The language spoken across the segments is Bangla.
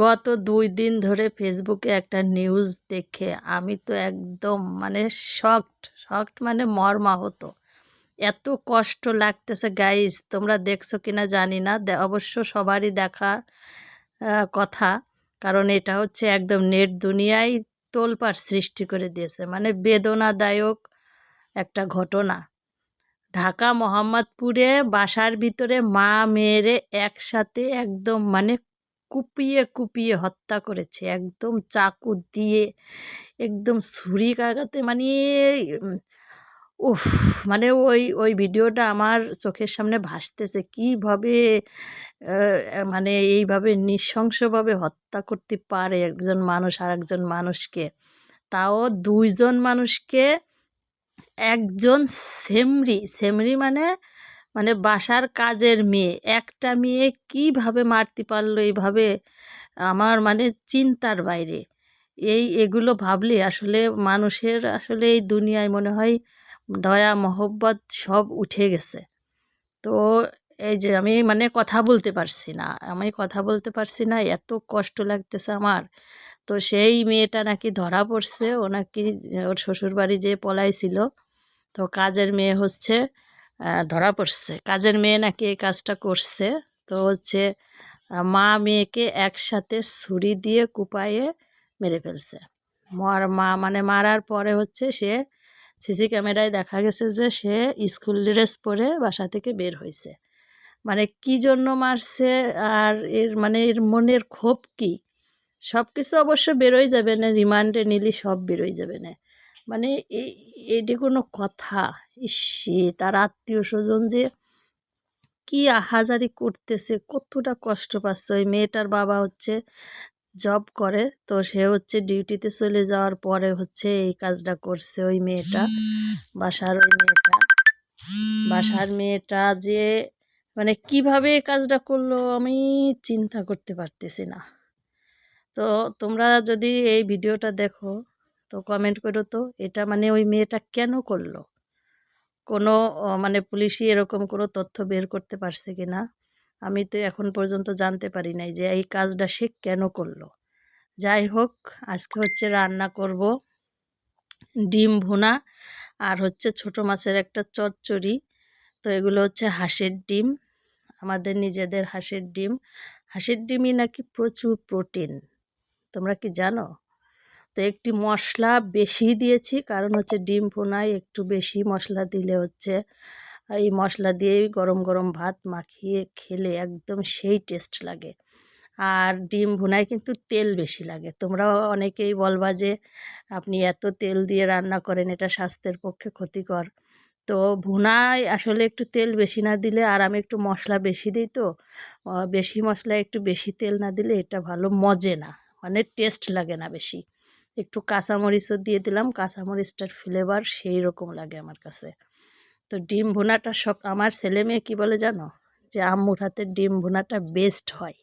গত দুই দিন ধরে ফেসবুকে একটা নিউজ দেখে আমি তো একদম মানে শকড শকড মানে মর্মাহত। এত কষ্ট লাগতেছে গাইজ তোমরা দেখছ কিনা জানি না। অবশ্য সবারই দেখা কথা, কারণ এটা হচ্ছে একদম নেট দুনিয়ায় তোলপাড় সৃষ্টি করে দিয়েছে। মানে বেদনাদায়ক একটা ঘটনা। ঢাকা, মোহাম্মদপুরে বাসার ভিতরে মা মেয়েরে একসাথে একদম মানে কুপিয়ে কুপিয়ে হত্যা করেছে। একদম চাকু দিয়ে, একদম ছুরি কাগাতে মানে উফ মানে ওই ওই ভিডিওটা আমার চোখের সামনে ভাসতেছে। কীভাবে মানে এইভাবে নৃশংসভাবে হত্যা করতে পারে একজন মানুষ আর একজন মানুষকে? তাও দুইজন মানুষকে, একজন সেমরি সেমরি মানে মানে বাসার কাজের মেয়ে, একটা মেয়ে কীভাবে মারতে পারল এইভাবে আমার মানে চিন্তার বাইরে। এই এগুলো ভাবলে আসলে মানুষের আসলে এই দুনিয়ায় মনে হয় দয়া, মহব্বত সব উঠে গেছে। তো এই যে আমি মানে কথা বলতে পারছি না, আমি কথা বলতে পারছি না, এত কষ্ট লাগতেছে আমার। তো সেই মেয়েটা নাকি ধরা পড়ছে, ও নাকি ওর শ্বশুরবাড়ি যে পলাইছিল, তো কাজের মেয়ে হচ্ছে ধরা পড়ছে। কাজের মেয়ে নাকি এই কাজটা করছে। তো হচ্ছে মা মেয়েকে একসাথে ছুরি দিয়ে কুপায়ে মেরে ফেলছে। মার, মা মানে মারার পরে হচ্ছে সে সিসি ক্যামেরায় দেখা গেছে যে সে স্কুল ড্রেস পরে বাসা থেকে বের হয়েছে। মানে কি জন্য মারছে আর এর মানে এর মনের ক্ষোভ কি? সব কিছু অবশ্য বেরোই যাবে না, রিমান্ডে নিলে সব বেরোই যাবে না। মানে এই এটি কোনো কথা? ইসে তার আত্মীয় স্বজন যে কি আহাজারি করতেছে, কতটা কষ্ট পাচ্ছে। ওই মেয়েটার বাবা হচ্ছে জব করে, তো সে হচ্ছে ডিউটিতে চলে যাওয়ার পরে হচ্ছে এই কাজটা করছে ওই মেয়েটা, বাসার ওই মেয়েটা। বাসার মেয়েটা যে মানে কীভাবে কাজটা করল আমি চিন্তা করতে পারতেছি না। তো তোমরা যদি এই ভিডিওটা দেখো তো কমেন্ট করো তো, এটা মানে ওই মেয়েটা কেন করল? কোনো মানে পুলিশই এরকম কোনো তথ্য বের করতে পারছে কি না আমি তো এখন পর্যন্ত জানতে পারি নাই যে এই কাজটা সে কেন করল। যাই হোক, আজকে হচ্ছে রান্না করব ডিম ভুনা আর হচ্ছে ছোট মাছের একটা চচ্চড়ি। তো এগুলো হচ্ছে হাঁসের ডিম, আমাদের নিজেদের হাঁসের ডিম। হাঁসের ডিমই নাকি প্রচুর প্রোটিন তোমরা কি জানো? তো একটি মশলা বেশি দিয়েছি, কারণ হচ্ছে ডিম ভুনায় একটু বেশি মশলা দিলে হচ্ছে এই মশলা দিয়েই গরম গরম ভাত মাখিয়ে খেলে একদম সেই টেস্ট লাগে। আর ডিম ভুনায় কিন্তু তেল বেশি লাগে। তোমরা অনেকেই বলবা যে, আপনি এত তেল দিয়ে রান্না করেন, এটা স্বাস্থ্যের পক্ষে ক্ষতিকর। তো ভুনায় আসলে একটু তেল বেশি না দিলে, আর আমি একটু মশলা বেশি দিই তো বেশি মশলা একটু বেশি তেল না দিলে এটা ভালো মজে না মানে টেস্ট লাগে না বেশি। একটু কাঁচামরিচও দিয়ে দিলাম, কাঁচামরিচটার ফ্লেভার সেই রকম লাগে আমার কাছে। তো ডিম ভুনাটা সব, আমার ছেলে মেয়ে কী বলে জানো? যে আম্মুর হাতের ডিম ভুনাটা বেস্ট হয়।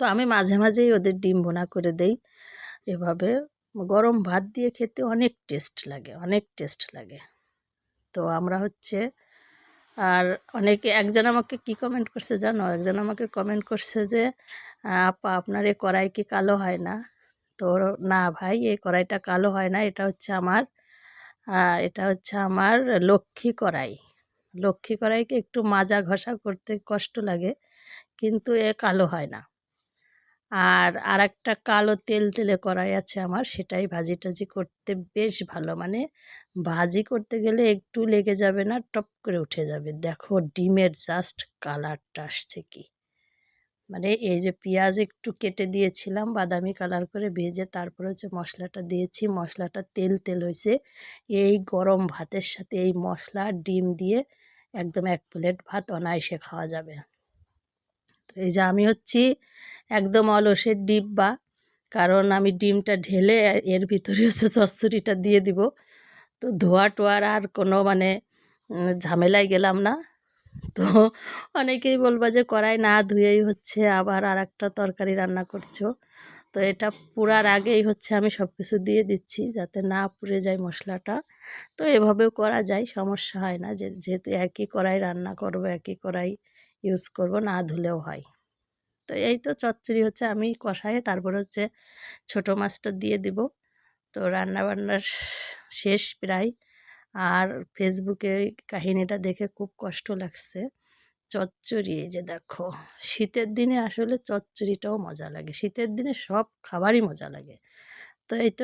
তো আমি মাঝে মাঝেই ওদের ডিম ভুনা করে দেই। এভাবে গরম ভাত দিয়ে খেতে অনেক টেস্ট লাগে, অনেক টেস্ট লাগে। তো আমরা হচ্ছে, আর অনেকে, একজন আমাকে কি কমেন্ট করছে জানো? একজন আমাকে কমেন্ট করছে যে, আপা, আপনার এ কড়াই কি কালো হয় না? তো না ভাই, এই কড়াইটা কালো হয় না, এটা হচ্ছে আমার এটা হচ্ছে আমার লক্ষ্মী কড়াই। লক্ষ্মী কড়াইকে একটু মাজা ঘষা করতে কষ্ট লাগে, কিন্তু এ কালো হয় না। আর আর একটা কালো তেল তেলে কড়াই আছে আমার, সেটাই ভাজি টাজি করতে বেশ ভালো মানে ভাজি করতে গেলে একটু লেগে যাবে না, টপ করে উঠে যাবে। দেখো ডিমের জাস্ট কালারটা আসছে কি। মানে এই যে পেঁয়াজ একটু কেটে দিয়েছিলাম, বাদামি কালার করে ভেজে তারপরে হচ্ছে মশলাটা দিয়েছি। মশলাটা তেল তেল হয়েছে এই গরম ভাতের সাথে এই মশলা ডিম দিয়ে একদম এক প্লেট ভাত অনায়াসে খাওয়া যাবে। তো এই যে আমি হচ্ছি একদম অলসের ডিব্বা, কারণ আমি ডিমটা ঢেলে এর ভিতরে হচ্ছে চচ্চড়িটা দিয়ে দিব। তো ধোয়া টোয়ার আর কোনো মানে ঝামেলায় গেলাম না। তো অনেকেই বলবা যে কড়াই না ধুয়েই হচ্ছে আবার আর একটা তরকারি রান্না করছ। তো এটা পুরার আগেই হচ্ছে আমি সব কিছু দিয়ে দিচ্ছি যাতে না পুড়ে যায় মশলাটা। তো এভাবেও করা যায়, সমস্যা হয় না যে যেহেতু একই কড়াই রান্না করব, একই কড়াই ইউজ করব, না ধুলেও হয়। তো এই তো চচ্চড়ি হচ্ছে আমি কষায়ে তারপর হচ্ছে ছোটো মাছটা দিয়ে দিব। তো রান্নাবান্নার শেষ প্রায় আর ফেসবুকে কাহিনীটা দেখে খুব কষ্ট লাগছে। চচ্চড়ি এই যে দেখো, শীতের দিনে আসলে চচ্চড়িটাও মজা লাগে। শীতের দিনে সব খাবারই মজা লাগে। তো এই তো